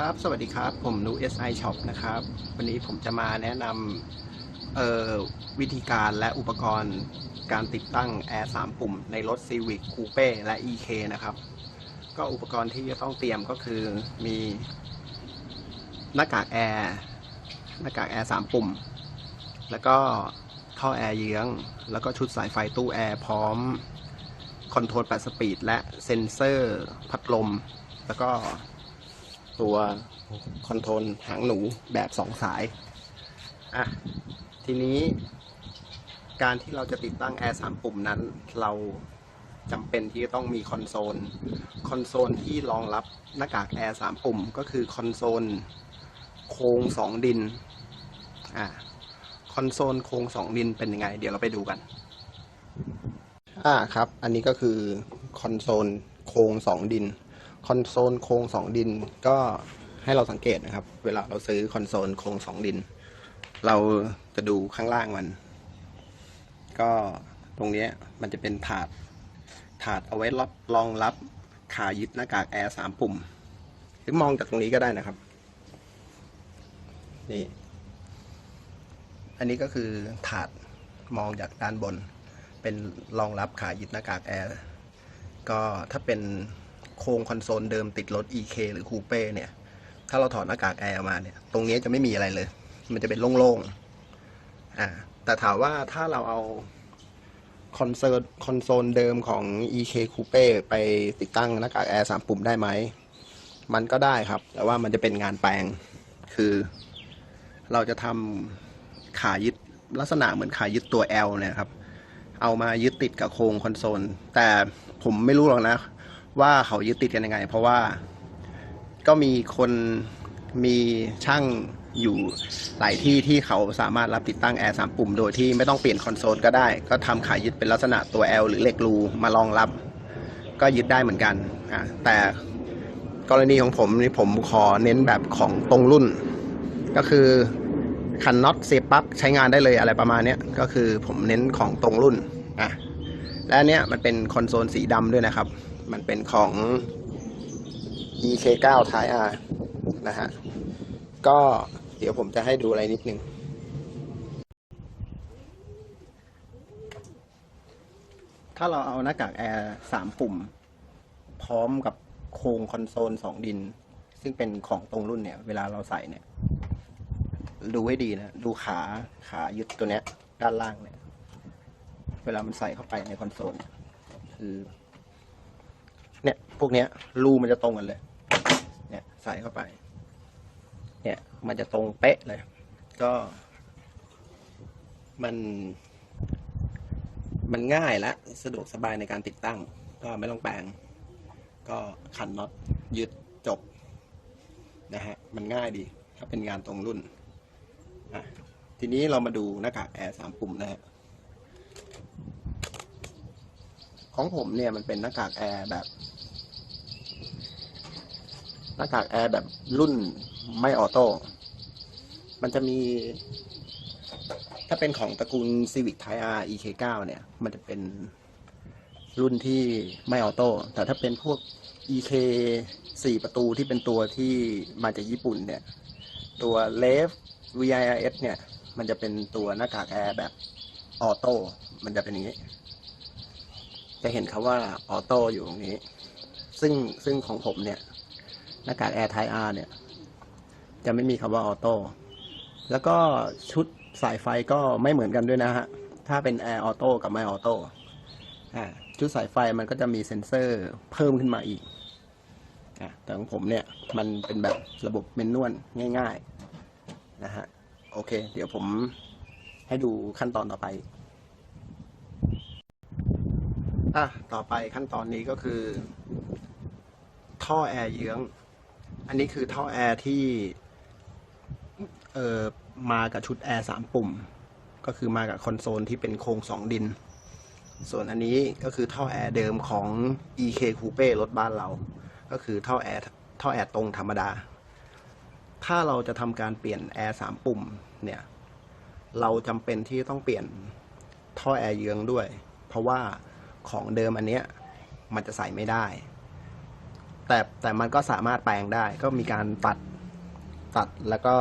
ครับสวัสดีครับ ผมนู SI Shop นะครับ วันนี้ผมจะมาแนะนำวิธีการและอุปกรณ์การติดตั้ง Air 3ปุ่มในรถ Civic Coupe และ EK นะครับ ก็อุปกรณ์ที่จะต้องเตรียมก็คือมีหน้ากากแอร์หน้ากากแอร์3ปุ่ม แล้วก็ท่อแอร์เยื้อง แล้วก็ชุดสายไฟตู้แอร์พร้อมคอนโทรล8สปีดและเซ็นเซอร์พัดลม แล้วก็ ตัวคอนโทรลหางหนูแบบสองสาย อะ ทีนี้ การที่เราจะติดตั้งแอร์สามปุ่มนั้น เราจำเป็นที่จะต้องมีคอนโซล คอนโซลที่รองรับหน้ากากแอร์สามปุ่ม ก็คือคอนโซลโครงสองดิน อะคอนโซลโครงสองดินเป็นยังไง เดี๋ยวเราไปดูกัน อ่าครับ อันนี้ก็คือคอนโซลโครงสองดิน คอนโซลโครงสองดินก็ให้เราสังเกตนะครับ เวลาเราซื้อคอนโซลโครงสองดิน เราจะดูข้างล่างมัน ก็ตรงนี้มันจะเป็นถาด ถาดเอาไว้รับรองรับขายึดหน้ากากแอร์สามปุ่ม หรือมองจากตรงนี้ก็ได้นะครับ นี่ อันนี้ก็คือถาดมองจากด้านบน เป็นรองรับขายึดหน้ากากแอร์ ก็ถ้าเป็น โครงคอนโซลเดิมติดรถ EK หรือคูเป้เนี่ย ถ้าเราถอดหน้ากากแอร์ออกมาเนี่ย ตรงนี้จะไม่มีอะไรเลย มันจะเป็นโล่งๆ อ่า แต่ถามว่าถ้าเราเอาคอนโซลคอนโซลเดิมของ EK Coupe ไปติดตั้งหน้ากากแอร์สามปุ่มได้ไหม มันก็ได้ครับ แต่ว่ามันจะเป็นงานแปลง คือเราจะทำขายึดลักษณะเหมือนขายึดตัว L เนี่ยครับ เอามายึดติดกับโครงคอนโซล แต่ผมไม่รู้หรอกนะ ว่าเขายึดติดกันยังไง เพราะว่าก็มีคนมีช่างอยู่หลายที่ที่เขาสามารถรับติดตั้งแอร์สามปุ่มโดยที่ไม่ต้องเปลี่ยนคอนโซลก็ได้ ก็ทำขายยึดเป็นลักษณะตัว L หรือเหล็กรูมารองรับ ก็ยึดได้เหมือนกันอะแต่กรณีของผมนี่ผมขอเน้นแบบของตรงรุ่น ก็คือคันน็อตเสียบปั๊กใช้งานได้เลยอะไรประมาณเนี้ยก็คือผมเน้นของตรงรุ่นอะและนเนี้ยมันเป็นคอนโซลสีดำด้วยนะครับ มันเป็นของ EK9 Type R นะฮะ ก็เดี๋ยวผมจะให้ดูอะไรนิดนึงถ้าเราเอาหน้ากากแอร์สามปุ่ม พร้อมกับโครงคอนโซลสองดิน ซึ่งเป็นของตรงรุ่นเนี่ย เวลาเราใส่เนี่ย ดูให้ดีนะ ดูขาขายึดตัวเนี้ย ด้านล่างเนี่ย เวลามันใส่เข้าไปในคอนโซลคือ พวกเนี้ยรูมันจะตรงกันเลย เนี่ยใส่เข้าไป เนี่ยมันจะตรงเป๊ะเลย ก็ มัน มันง่ายและสะดวกสบายในการติดตั้ง ก็ไม่ต้องแปลง ก็ขันน็อตยึดจบนะฮะมันง่ายดี ถ้าเป็นงานตรงรุ่นอะทีนี้เรามาดูหน้ากากแอร์สามปุ่มนะฮะของผมเนี่ยมันเป็นหน้ากากแอร์แบบ น้ากากแอร์แบบรุ่นไม่ออโต้ มันจะมี ถ้าเป็นของตระกูล Civic Type R EK9 เนี่ย มันจะเป็นรุ่นที่ไม่ออโต้ แต่ถ้าเป็นพวก EK 4 ประตูที่เป็นตัวที่มาจากญี่ปุ่นเนี่ย ตัว l e v VIRS เนี่ย มันจะเป็นตัวหน้ากากแอร์แบบออโต้ มันจะเป็นอย่างนี้ จะเห็นคาว่าออโต้อยู่ตรงนี้ ซึ่งซึ่งของผมเนี่ย หน้ากากแอร์ไทอาร์เนี่ย จะไม่มีคำว่าออโต้แล้วก็ชุดสายไฟก็ไม่เหมือนกันด้วยนะฮะ ถ้าเป็นแอร์ออโต้กับไม่ออโต้ชุดสายไฟมันก็จะมีเซ็นเซอร์เพิ่มขึ้นมาอีกอแต่ของผมเนี่ย มันเป็นแบบระบบเมนนวลง่าย ๆ นะฮะ โอเค เดี๋ยวผมให้ดูขั้นตอนต่อไปอะต่อไปขั้นตอนนี้ก็คือ ท่อแอร์เยื้อง อันนี้คือท่อแอร์ที่เอ่อมากับชุดแอร์สามปุ่ม ก็คือมากับคอนโซลที่เป็นโครงสองดิน ส่วนอันนี้ก็คือท่อแอร์เดิมของ EK Coupe รถบ้านเรา ก็คือท่อแอร์ท่อแอร์ตรงธรรมดา ถ้าเราจะทำการเปลี่ยนแอร์สามปุ่มเนี่ย เราจำเป็นที่ต้องเปลี่ยนท่อแอร์เยืองด้วย เพราะว่าของเดิมอันเนี้ยมันจะใส่ไม่ได้ แต่แต่มันก็สามารถแปลงได้ ก็มีการตัดตัดแล้วก็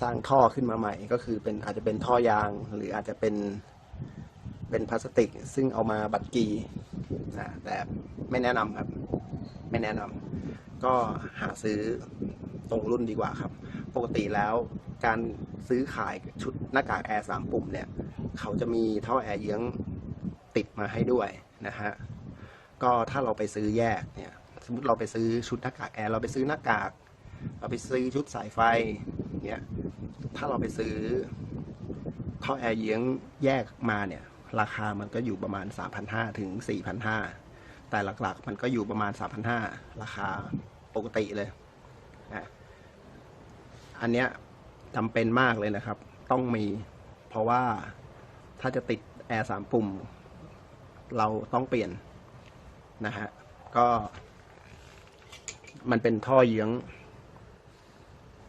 สร้างท่อขึ้นมาใหม่ ก็คือเป็นอาจจะเป็นท่อยาง หรืออาจจะเป็นเป็นพลาสติก ซึ่งเอามาบัดกีนะแต่ไม่แนะนำครับ ไม่แนะนำก็หาซื้อตรงรุ่นดีกว่าครับ ปกติแล้วการซื้อขายชุดหน้ากากแอร์สามปุ่มเนี่ย เขาจะมีท่อแอร์เยื้องติดมาให้ด้วยนะฮะ ก็ถ้าเราไปซื้อแยกเนี่ย สมมติเราไปซื้อชุดหน้ากากแอร์เราไปซื้อหน้ากาก เราไปซื้อชุดสายไฟเนี่ยถ้าเราไปซื้อท่อแอร์เยื้องแยกมาเนี่ย ราคามันก็อยู่ประมาณ 3,500 ถึง 4,500 แต่หลักๆ มันก็อยู่ประมาณ 3,500 ราคาปกติเลยอะอันเนี้ยจำเป็นมากเลยนะครับ ต้องมี เพราะว่าถ้าจะติดแอร์สามปุ่ม เราต้องเปลี่ยนนะฮะ ก็ มันเป็นท่อเยื้อง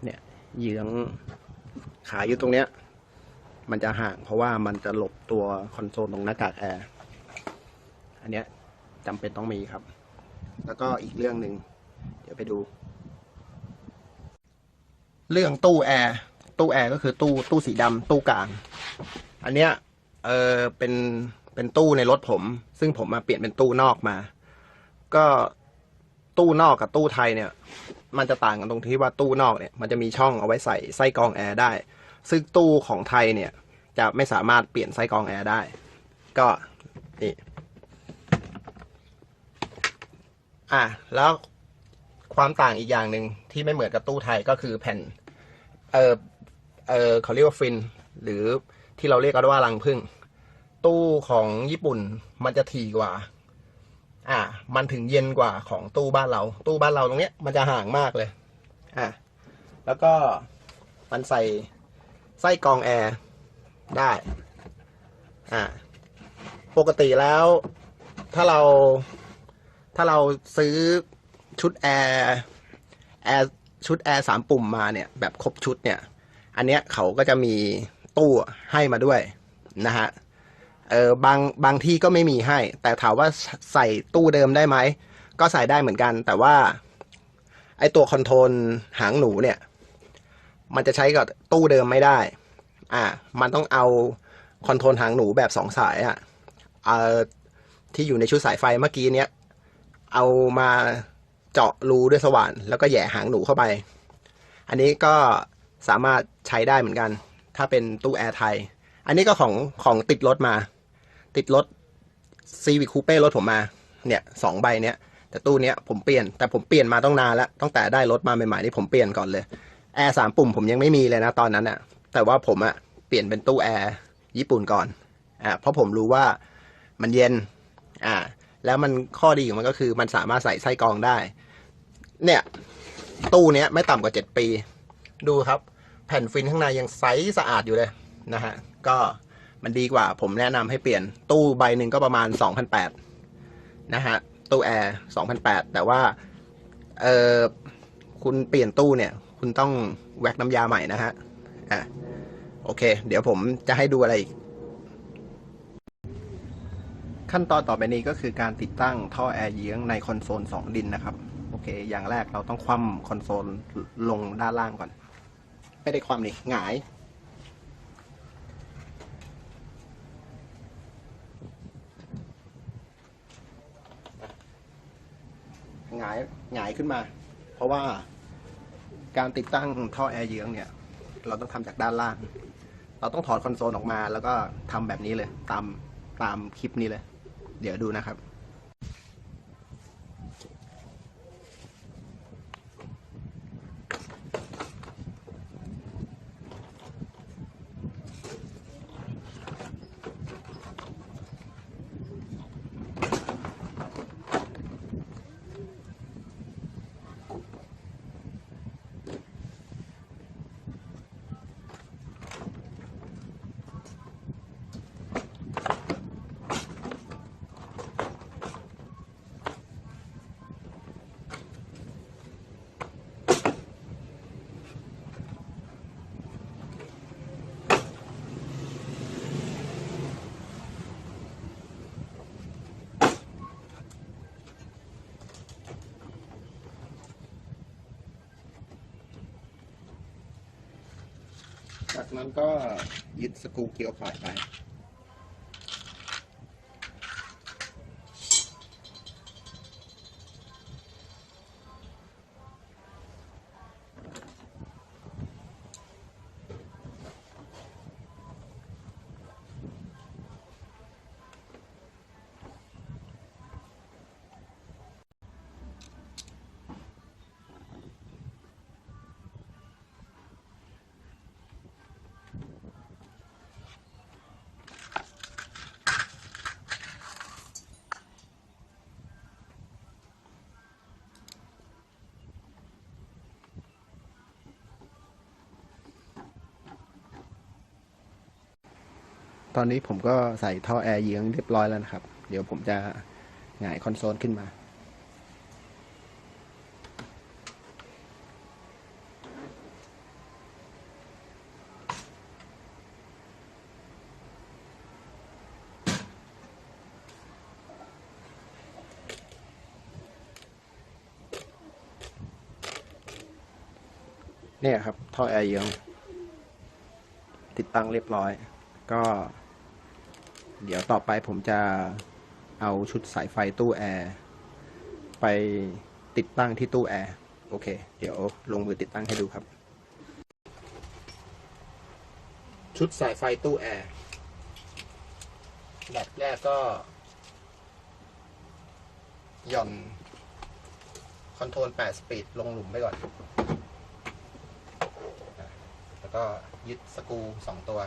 เนี่ยเยื้องขาอยู่ตรงเนี้ย มันจะห่างเพราะว่ามันจะหลบตัวคอนโซลตรงหน้ากากแอร์อันเนี้ยจำเป็นต้องมีครับ แล้วก็อีกเรื่องหนึ่งเดี๋ยวไปดู เรื่องตู้แอร์ตู้แอร์ก็คือตู้ตู้สีดำตู้กลาง อันเนี้ยเออเป็นเป็นตู้ในรถผม ซึ่งผมมาเปลี่ยนเป็นตู้นอกมา ก็ ตู้นอกกับตู้ไทยเนี่ย มันจะต่างกันตรงที่ว่าตู้นอกเนี่ยมันจะมีช่องเอาไว้ใส่ไส้กรองแอร์ได้ ซึ่งตู้ของไทยเนี่ยจะไม่สามารถเปลี่ยนไส้กรองแอร์ได้ ก็นี่อะแล้วความต่างอีกอย่างหนึ่งที่ไม่เหมือนกับตู้ไทยก็คือแผ่น เออเออเขาเรียกว่าฟิน หรือที่เราเรียกกันว่ารังพึ่ง ตู้ของญี่ปุ่นมันจะถี่กว่าอ่า มันถึงเย็นกว่าของตู้บ้านเรา ตู้บ้านเราตรงเนี้ยมันจะห่างมากเลย อ่าแล้วก็มันใส่ไส้กรองแอร์ได้ อ่าปกติแล้วถ้าเราถ้าเราซื้อชุดแอร์แอร์ชุดแอร์สามปุ่มมาเนี่ยแบบครบชุดเนี่ย อันเนี้ยเขาก็จะมีตู้ให้มาด้วยนะฮะ เออบางบางที่ก็ไม่มีให้ แต่ถามว่าใส่ตู้เดิมได้ไหม ก็ใส่ได้เหมือนกัน แต่ว่า ไอตัวคอนโทรลหางหนูเนี่ย มันจะใช้กับตู้เดิมไม่ได้ อ่า มันต้องเอาคอนโทรลหางหนูแบบสองสายอะ่ะเออที่อยู่ในชุดสายไฟเมื่อกี้เนี้ย เอามาเจาะรูด้วยสว่าน แล้วก็แย่หางหนูเข้าไป อันนี้ก็สามารถใช้ได้เหมือนกัน ถ้าเป็นตู้แอร์ไทย อันนี้ก็ของของติดรถมา ติดรถซีวิคูเป้รถผมมา เนี่ยสองใบเนี้ยแต่ตู้เนี้ยผมเปลี่ยนแต่ผมเปลี่ยนมาต้องนานแล้วตั้งแต่ได้รถมาใหม่ๆนี่ผมเปลี่ยนก่อนเลยแอร์สามปุ่มผมยังไม่มีเลยนะตอนนั้นอะแต่ว่าผมอะเปลี่ยนเป็นตู้แอร์ญี่ปุ่นก่อนอ่าเพราะผมรู้ว่ามันเย็นอ่าแล้วมันข้อดีของมันก็คือมันสามารถใส่ไส้กรองได้ เนี่ย ตู้เนี้ยไม่ต่ำกว่าเจ็ดปี ดูครับ แผ่นฟินข้างในยังใสสะอาดอยู่เลยนะฮะก็ มันดีกว่า ผมแนะนำให้เปลี่ยนตู้ใบหนึ่งก็ประมาณ2,008นะฮะ ตู้แอร์2,008แต่ว่าเออคุณเปลี่ยนตู้เนี่ย คุณต้องแวกน้ำยาใหม่นะฮะอะโอเค เดี๋ยวผมจะให้ดูอะไรอีก ขั้นตอนต่อไปนี้ก็คือการติดตั้งท่อแอร์เยื้องในคอนโซลสองดินนะครับ โอเค อย่างแรกเราต้องคว่ำคอนโซลลงด้านล่างก่อน ไม่ได้ความนี่หงาย หงายหงายขึ้นมา เพราะว่าการติดตั้งท่อแอร์เยื้องเนี่ย เราต้องทำจากด้านล่าง เราต้องถอดคอนโซลออกมา แล้วก็ทำแบบนี้เลย ตามตามคลิปนี้เลย เดี๋ยวดูนะครับ จากนั้นก็ยึดสกรูเกลียวพอร์ตไป อนนี้ผมก็ใส่ท่อแอร์เยื้องเรียบร้อยแล้วนะครับ เดี๋ยวผมจะหงายคอนโซลขึ้นมา เนี่ยครับ ท่อแอร์เยื้องติดตั้งเรียบร้อย ก็ เดี๋ยวต่อไปผมจะเอาชุดสายไฟตู้แอร์ไปติดตั้งที่ตู้แอร์โอเค เดี๋ยวลงมือติดตั้งให้ดูครับ ชุดสายไฟตู้แอร์แบบแรกก็หย่อนคอนโทรล 8 สปีด ลงหลุมไปก่อน แล้วก็ยึดสกรูสองตัว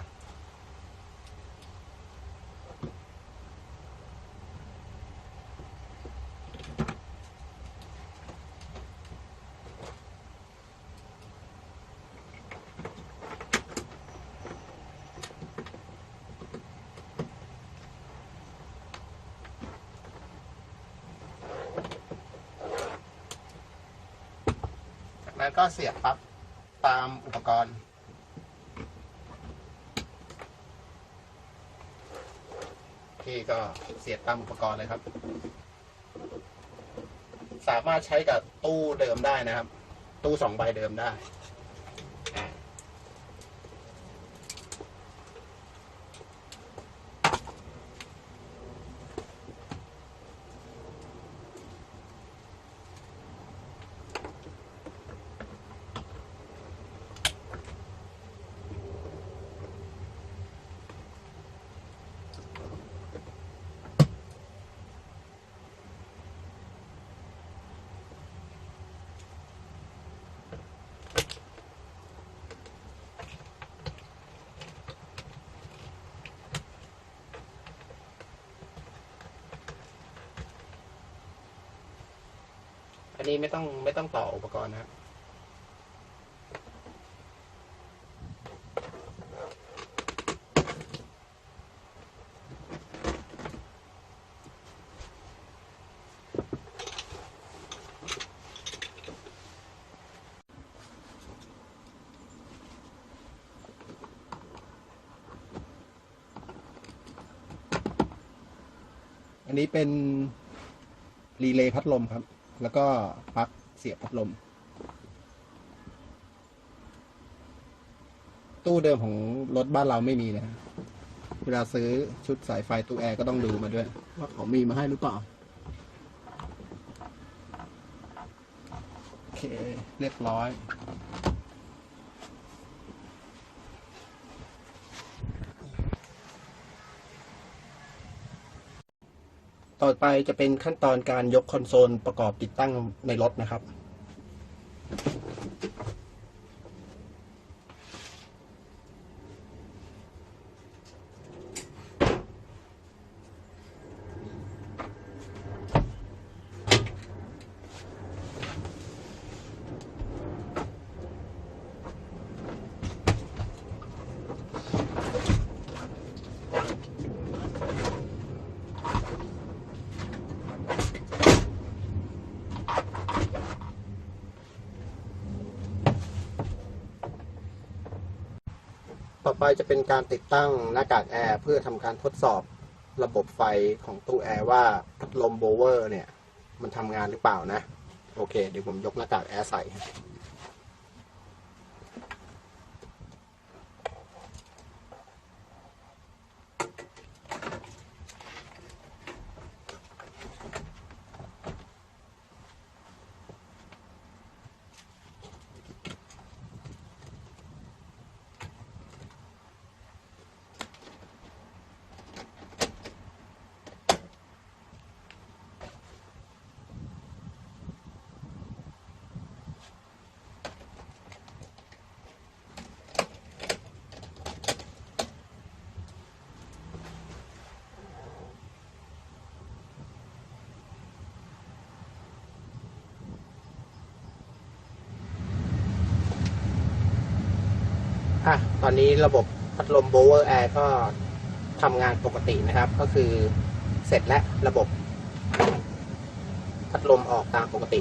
นั้นก็เสียบปลั๊บตามอุปกรณ์ที่ก็เสียบตามอุปกรณ์เลยครับ สามารถใช้กับตู้เดิมได้นะครับ ตู้สองใบเดิมได้ อันนี้ไม่ต้องไม่ต้องต่ออุปกรณ์นะครับอันนี้เป็นรีเลย์พัดลมครับ แล้วก็ปลั๊กเสียบพัดลม ตู้เดิมของรถบ้านเราไม่มีนะเวลาซื้อชุดสายไฟตู้แอร์ก็ต้องดูมาด้วย ว่าเขามีมาให้หรือเปล่า โอเค เรียบร้อย ต่อไปจะเป็นขั้นตอนการยกคอนโซลประกอบติดตั้งในรถนะครับ ไปจะเป็นการติดตั้งหน้ากากแอร์เพื่อทำการทดสอบระบบไฟของตู้แอร์ว่าพัดลมโบเวอร์เนี่ย มันทำงานหรือเปล่านะ โอเค เดี๋ยวผมยกหน้ากากแอร์ใส่ อะตอนนี้ระบบพัดลมโบเวอร์แอร์ก็ทำงานปกตินะครับ ก็คือเสร็จแล้วระบบ พัดลมออกตามปกติ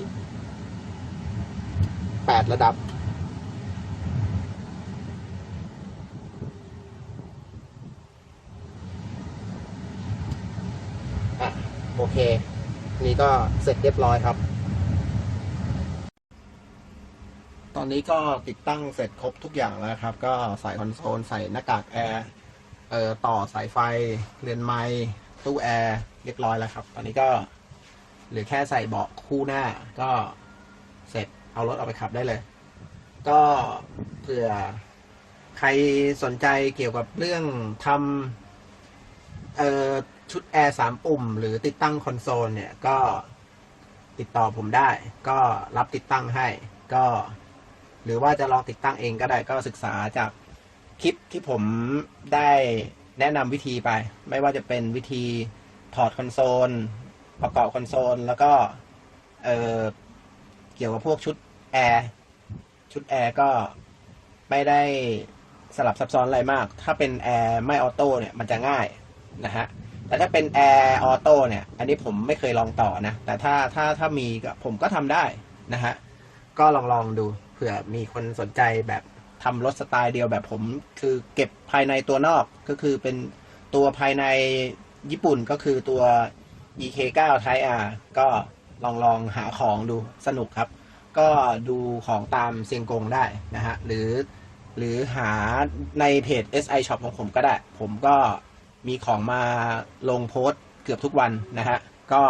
แปดระดับ อะ โอเค นี่ก็เสร็จเรียบร้อยครับ ต อนนี้ก็ติดตั้งเสร็จครบทุกอย่างแล้วครับ ก็ใส่คอนโซลใส่หน้ากากแอร์เอ่อต่อสายไฟเรือนไม้ตู้แอร์เรียบร้อยแล้วครับ ตอนนี้ก็เหลือแค่ใส่เบาะคู่หน้า ก็เสร็จเอารถออกไปขับได้เลย ก็เผื่อใครสนใจเกี่ยวกับเรื่องทำเอ่อชุดแอร์สามปุ่ม หรือติดตั้งคอนโซลเนี่ยก็ติดต่อผมได้ ก็รับติดตั้งให้ ก็ หรือว่าจะลองติดตั้งเองก็ได้ก็ศึกษาจากคลิปที่ผมได้แนะนำวิธีไป ไม่ว่าจะเป็นวิธีถอดคอนโซล ประกอบคอนโซล แล้วก็เออเกี่ยวกับพวกชุดแอร์ชุดแอร์ก็ไม่ได้สลับซับซ้อนอะไรมาก ถ้าเป็นแอร์ไม่ออโต้เนี่ยมันจะง่ายนะฮะ แต่ถ้าเป็นแอร์ออโต้เนี่ย อันนี้ผมไม่เคยลองต่อนะ แต่ถ้าถ้าถ้ามีก็ผมก็ทำได้นะฮะ ก็ลองลองดู ผื่อมีคนสนใจแบบทำรถสไตล์เดียวแบบผม คือเก็บภายในตัวนอกก็คือเป็นตัวภายในญี่ปุ่นก็คือตัว EK9 Type R ก็ลองลองหาของดูสนุกครับ ก็ดูของตามเซียงกงได้นะฮะ หรือหรือหาในเพจ SI Shop ของผมก็ได้ ผมก็มีของมาลงโพสต์เกือบทุกวันนะฮะ ก็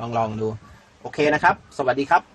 ลองลองดู โอเคนะครับ สวัสดีครับ